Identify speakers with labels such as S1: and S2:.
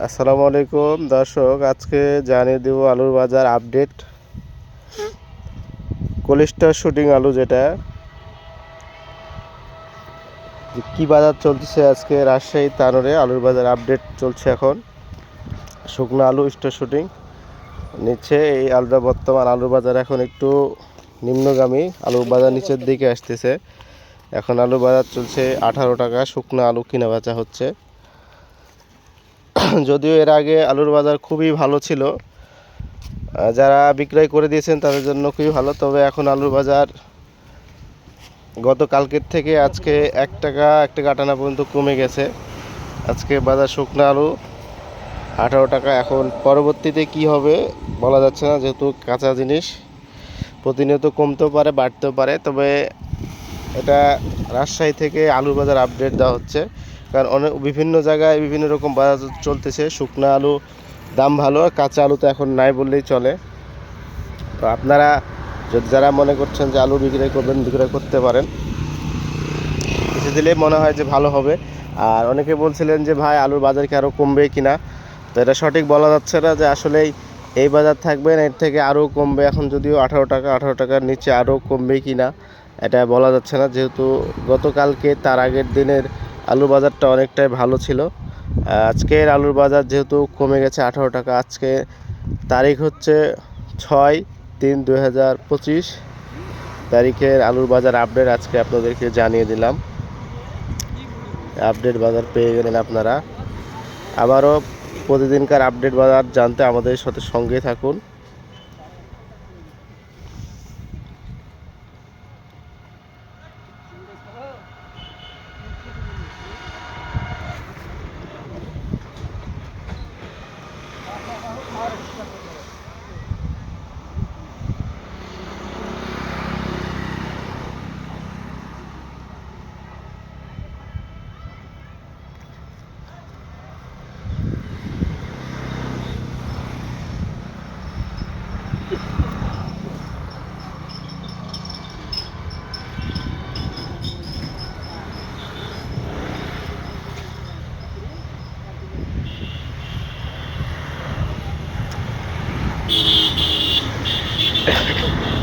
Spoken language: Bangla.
S1: আসসালামু আলাইকুম, দর্শক, আজকে জানিয়ে দেব আলুর বাজার আপডেট। কোলিস্টার শুটিং আলু যেটা কি বাজার চলছে আজকে রাজশাহী তানোরে, আলুর বাজার আপডেট চলছে এখন। শুকনো আলু স্টার শুটিং নিচে এই আলুটা বর্তমান আলুর বাজার এখন একটু নিম্নগামী আলুর বাজার নিচের দিকে আসতেছে। এখন আলু বাজার চলছে আঠারো টাকা, শুকনো আলু কিনা বেচা হচ্ছে। যদিও এর আগে আলুর বাজার খুবই ভালো ছিল। যারা বিক্রয় করে দিয়েছেন তাদের জন্য খুবই ভালো। তবে এখন আলুর বাজার গতকালকের থেকে আজকে এক টাকা এক টাকা আটানা পর্যন্ত কমে গেছে। আজকে বাজার শুকনো আলু, আঠারো টাকা। এখন পরবর্তীতে কি হবে বলা যাচ্ছে না, যেহেতু কাঁচা জিনিস, প্রতিনিয়ত কমতেও পারে, বাড়তেও পারে। তবে এটা রাজশাহী থেকে আলুর বাজার আপডেট দেওয়া হচ্ছে। কারণ অনেক বিভিন্ন জায়গায় বিভিন্ন রকম বাজার চলতেছে। শুকনো আলু দাম ভালো আর কাঁচা আলু তো এখন নাই বললেই চলে। তো আপনারা যদি যারা মনে করছেন যে আলু বিক্রয় করবেন, বিক্রয় করতে পারেন। কিছু দিলে মনে হয় যে ভালো হবে। আর অনেকে বলছিলেন যে, ভাই, আলুর বাজার কি আরও কমবে কি না? তো এটা সঠিক বলা যাচ্ছে না যে আসলেই এই বাজার থাকবে না, এর থেকে আরও কমবে। এখন যদিও আঠারো টাকা, আঠারো টাকার নিচে আরও কমবে কিনা এটা বলা যাচ্ছে না। যেহেতু গতকালকে তার আগের দিনের আলু বাজারটা অনেকটাই ভালো ছিল। আজকের আলুর বাজার যেহেতু কমে গেছে আঠারো টাকা, আজকে তারিখ হচ্ছে ছয় তিন দুই হাজার পঁচিশ। তারিখের আলুর বাজার আপডেট আজকে আপনাদেরকে জানিয়ে দিলাম। আপডেট বাজার পেয়ে গেলেন আপনারা। আবারও প্রতিদিনকার আপডেট বাজার জানতে আমাদের সাথে সঙ্গে থাকুন। Thank you.